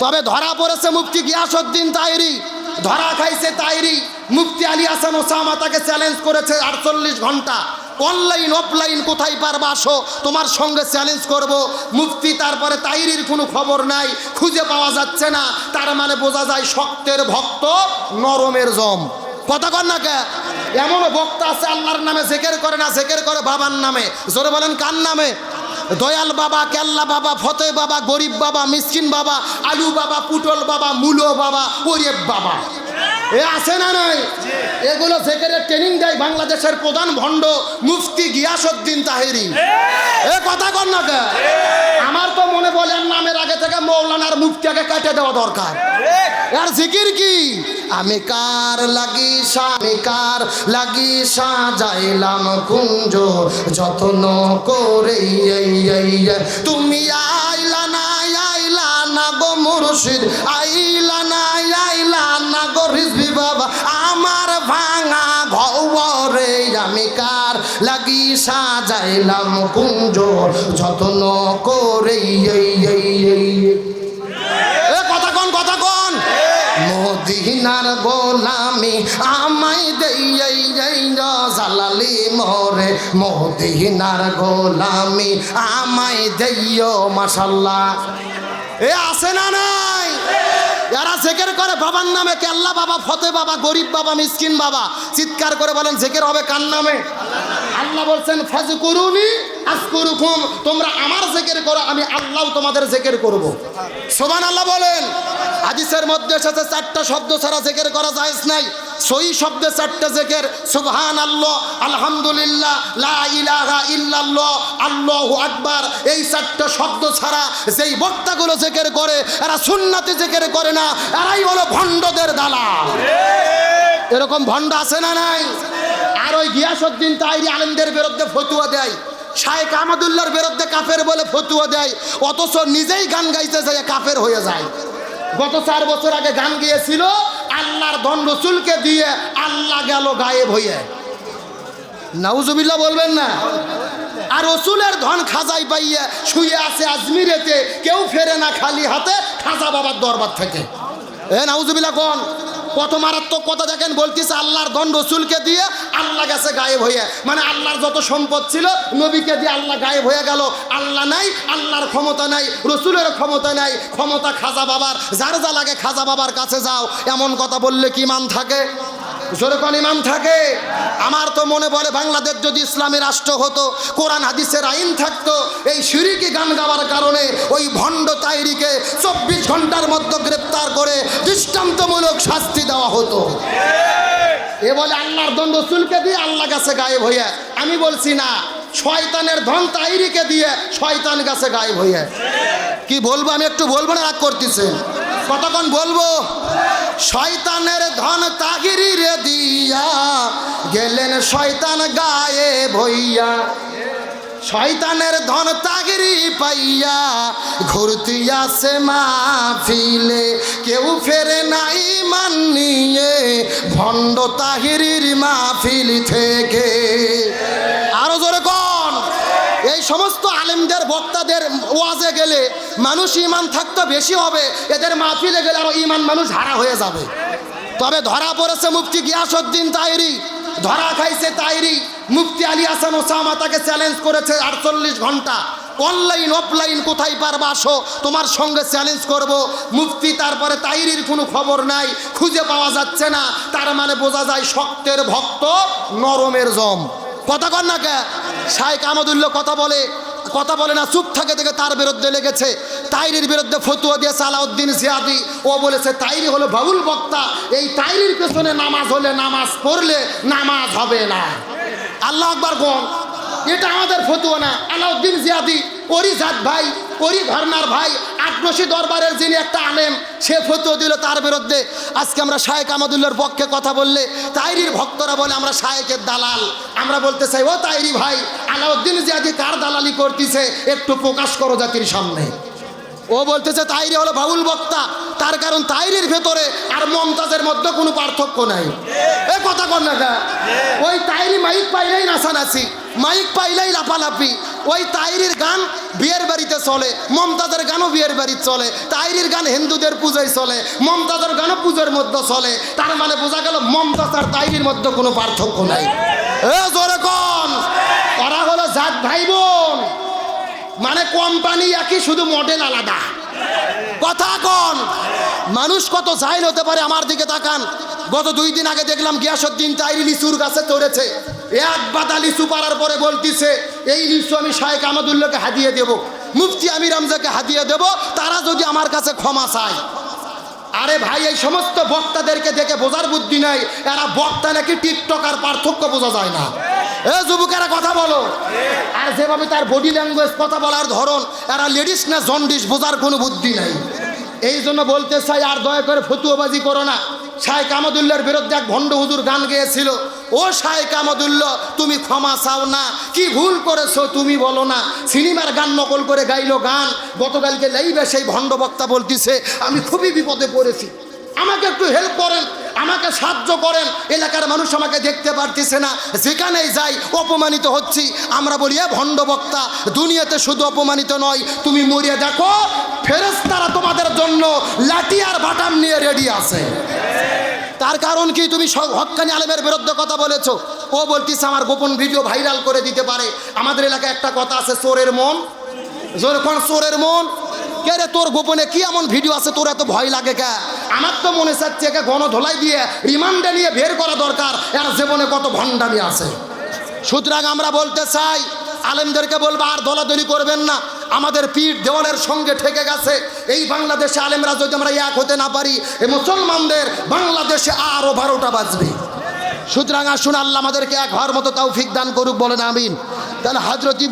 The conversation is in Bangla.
তবে ধরা পড়েছে মুফতি গিয়াসউদ্দিন তাইরি। ধরা খাইছে তাইরি। মুফতি আলী হাসান ওসামা তাকে চ্যালেঞ্জ করেছে আটচল্লিশ ঘণ্টা। অনলাইন অফলাইন কোথায় পারবা আসো? তোমার সঙ্গে চ্যালেঞ্জ করব। মুফতি তারপরে তাইরির কোনো খবর নাই। খুঁজে পাওয়া যাচ্ছে না। তার মানে বোঝা যায় শক্তের ভক্ত নরমের জম। কথা কর না কে? এমনও বক্তা আছে আল্লাহর নামে জেকের করে না, জেকের করে বাবার নামে। জোরে বলেন কার নামে? দয়াল বাবা কেল্লা বাবা ফতে বাবা গরিব বাবা মিসকিন বাবা আলু বাবা পুটল বাবা মূলো বাবা ওরেব বাবা। এ আছে না নাই? এগুলো জেকেরের ট্রেনিং দেয় বাংলাদেশের প্রধান ভণ্ড মুফতি গিয়াসউদ্দিন তাহেরি। এ কথা কর না কে? আমার তো মনে বলে এর নামের আগে থেকে মৌলানার মুফতিয়াকে কেটে দেওয়া দরকার। আর জিকির কি? আমি কার লাগি আমি কার লাগি সাজাইলাম কুঞ্জ যত্ন করে। তুমি আইলা না আইলা না গো মুর্শিদ, আইলা না আইলা না গো রিজভি বাবা আমার ভাঙা ঘরে আমি কার লাগি সাজাইলাম কুঞ্জ যত্ন করে এই, এই, এই, এই। এ কথা কন কথা কন মদিনার গোলামি আমাই দেই জালালি মোরে। মদিনার গোলামি আমাই দেইও মাশাল্লাহ এ আছে না নাই? এরা জেকের করে বাবার নামে কেল্লা বাবা, ফতে বাবা, গরিব বাবা, মিসকিন বাবা, চিৎকার করে বলেন, জেকের হবে কার নামে? আল্লাহ বলছেন ফাজ করুনি আজ করুকুম তোমরা আমার জেকের করো, আমি আল্লাহ তোমাদের জেকের করব। সোমান আল্লাহ বলেন, হাদিসের মধ্যে এসেছে, চারটা শব্দ ছাড়া জেকের করা যায় নাই। সই শব্দে চারটা জেকের সুবহান আল্লাহ আলহামদুলিল্লাহ, লা ইলাহা ইল্লাল্লাহ, আল্লাহু আকবার। এই চারটা শব্দ ছাড়া যেই বক্তাগুলো জেকের করে, এরা সুন্নাতি জেকের করে না, এরাই হলো ভণ্ডদের দালাল। এরকম ভণ্ড আছে না নাই? আর ওই গিয়াসউদ্দিন তাইরি আলেমদের বিরুদ্ধে ফতুয়া দেয়। শায়েক আহমদুল্লাহর বিরুদ্ধে কাফের বলে ফতুয়া দেয়, অথচ নিজেই গান গাইতে যায় কাফের হয়ে যায়। গত চার বছর আগে গান গিয়েছিল, আল্লাহর ধন রসুলকে দিয়ে আল্লাহ গেল গায়েব হয়ে নাউজুবিল্লাহ বলবেন না? আর রসুলের ধন খাজাই পাইয়ে শুয়ে আছে আজমিরেতে, কেউ ফেরে না খালি হাতে, খাজা বাবার দরবার থেকে। এ নাউজুবিল্লাহ কোন? কত মারাত্মক কথা দেখেন বলতেছে, আল্লাহর দণ্ড রসুলকে দিয়ে আল্লাহ গেছে গায়েব হয়ে। মানে আল্লাহর যত সম্পদ ছিল, নবীকে দিয়ে আল্লাহ গায়েব হয়ে গেল। আল্লাহ নাই, আল্লাহর ক্ষমতা নাই, রসুলের ক্ষমতা নাই, ক্ষমতা খাজা বাবার। যার যা লাগে খাজা বাবার কাছে যাও। এমন কথা বললে কি মান থাকে? জোরকন ইমাম থাকে আমার তো মনে বলে বাংলাদেশ যদি ইসলামী রাষ্ট্র হতো কোরআন হাদিসের আইন থাকতো এই সিঁড়িকে গান গাওয়ার কারণে ওই ভণ্ড তাইরিকে চব্বিশ ঘণ্টার মধ্যে গ্রেপ্তার করে দৃষ্টান্তমূলক শাস্তি দেওয়া হতো। এ বলে আল্লাহর দণ্ড চুলকে দিয়ে আল্লাহ কাছে গায়েব হইয়া আমি বলছি না শয়তানের ধন তাইরিকে দিয়ে শয়তান কাছে গায়েব হইয়া। কি বলব আমি একটু বলব না রাগ করতেছে কতক্ষণ বলব? শয়তানের ধন তাগিরি রে দিয়া, গেলেন শয়তান গায়ে ভইয়া শয়তানের ধন তাগিরি পাইয়া, ঘুরতি আসে মাহফিলে, কেউ ফেরে নাই মান ভণ্ড তাহিরির মাহফিল থেকে। সমস্ত আলেমদের, বক্তাদের ওয়াজে গেলে মানুষ ইমান থাকতো বেশি হবে, এদের মাহফিলে গেলে আরও ইমান মানুষ হারা হয়ে যাবে। তবে ধরা পড়েছে মুফতি গিয়াসউদ্দিন তাইরি, ধরা খাইছে তাইরি। মুফতি আলী হাসান ওসামা তাকে চ্যালেঞ্জ করেছে আটচল্লিশ ঘণ্টা। অনলাইন, অফলাইন কোথায় পারবা আসো, তোমার সঙ্গে চ্যালেঞ্জ করব। মুফতি তারপরে তাইরির কোনো খবর নাই, খুঁজে পাওয়া যাচ্ছে না। তার মানে বোঝা যায় শক্তের ভক্ত নরমের জম। কথা কর না কে? শাইক আহমদুল্লাহ কথা বলে কথা বলে না, চুপ থাকে থেকে তার বিরুদ্ধে লেগেছে। তাইরির বিরুদ্ধে ফতুয়া দিয়ে সালাউদ্দিন জিয়াদি, ও বলেছে, তাইরি হলো বাবুল বক্তা। এই তাইরির পেছনে নামাজ হলে নামাজ পড়লে নামাজ হবে না। আল্লাহ আকবার গন এটা আমাদের ফতুয়া না। আলাউদ্দিন জিয়াদি ওরি জাত ভাই ওরি ঘরনার ভাই আটনসি দরবারের যিনি একটা আলেম সে ফতুয়া দিল তার বিরুদ্ধে। আজকে আমরা শায়েক আমাদুল্লার পক্ষে কথা বললে তাইরির ভক্তরা বলে আমরা শায়েকের দালাল। আমরা বলতে চাই ও তাইরি ভাই আলাউদ্দিন জিয়াদি কার দালালি করতেছে? একটু প্রকাশ করো জাতির সামনে। ও বলতেছে তাইরি হলো বাউল বক্তা। তার কারণ তাইরির ভেতরে আর মমতাজের মধ্যে কোনো পার্থক্য নাই। এ কথা কর না ওই তাইরি মাইক পাইলেই নাচানাচি মাইক পাইলেই লাফালাফি। ওই তাইরির গান বিয়ের বাড়িতে চলে, মমতাজের গানও বিয়ের বাড়িতে চলে, তাইরির গান হিন্দুদের পুজোয় চলে, মমতাজের গানও পুজোর মধ্যে চলে। তার মানে বোঝা গেল মমতাজ আর তাইরির মধ্যে কোনো পার্থক্য নাই। ওরা হলো জাত ভাই বোন মানে কোম্পানি একই, শুধু মডেল আলাদা। কথা কন। মানুষ কত জাহিল হতে পারে আমার দিকে তাকান। গত দুই দিন আগে দেখলাম গিয়াসুদ্দিন তাইরি লিচুর গাছে চড়েছে। এক বাদা লিচু পাড়ার পরে বলতিছে, এই লিচু আমি শাহেক আমাদুল্লাহকে হাদিয়ে দেব। মুফতি আমির আমজাকে হাদিয়ে দেব। তারা যদি আমার কাছে ক্ষমা চায়। আরে ভাই, এই সমস্ত বক্তাদেরকে দেখে বোঝার বুদ্ধি নাই। এরা বক্তা নাকি টিকটক আর পার্থক্য বোঝা যায় না। এ যুবকেরা কথা বলো। আর যেভাবে তার বডি ল্যাঙ্গুয়েজ কথা বলার ধরন, এরা লেডিস না জন্ডিস বোঝার কোনো বুদ্ধি নাই। এই জন্য বলতে চাই, আর দয়া করে ফতুয়াবাজি করো না। শাহেক আমাদুল্লাহর বিরুদ্ধে এক ভণ্ড হুজুর গান গেয়েছিল। ও শাহেক আমাদুল্লাহ, তুমি ক্ষমা চাও না। কি ভুল করেছ তুমি বলো না। সিনেমার গান নকল করে গাইলো গান। গতকালকে লাইবে সেই ভণ্ড বক্তা বলতিছে, আমি খুবই বিপদে পড়েছি। আমাকে একটু হেল্প করেন, আমাকে সাহায্য করেন। এলাকার মানুষ আমাকে দেখতে পারতেছে না। যেখানেই যাই, অপমানিত হচ্ছি। আমরা বলি ভণ্ড বক্তা, দুনিয়াতে শুধু অপমানিত নয়, তুমি মরিয়া দেখো ফেরেস্তারা তোমাদের জন্য লাঠি আর বাটাম নিয়ে রেডি আছে। তার কারণ কি তুমি সব হক্কানি আলেমের বিরুদ্ধে কথা বলেছ? ও বলতিস আমার গোপন ভিডিও ভাইরাল করে দিতে পারে। আমাদের এলাকায় একটা কথা আছে, চোরের মন। যখন চোরের মন? কে রে তোর গোপনে কি এমন ভিডিও আছে? তোর এত ভয় লাগে কে? আমার তো মনে চাচ্ছে একে গণ ধোলাই দিয়ে রিমান্ডে নিয়ে বের করা দরকার। এর জীবনে কত ভণ্ডামি আছে। সুতরাং আমরা বলতে চাই, আলেমদেরকে বলব, আর দলাদলি করবেন না। আমাদের পীর দেওয়ালের সঙ্গে ঠেকে গেছে। এই বাংলাদেশে আলেমরা যদি আমরা এক হতে না পারি এই মুসলমানদের বাংলাদেশে আরও বারোটা বাজবে। সুতরাং আসুন আল্লাহ আমাদেরকে এক হওয়ার মতো তাও ফিক দান করুক, বলেন আমিন। তাহলে হাজরতি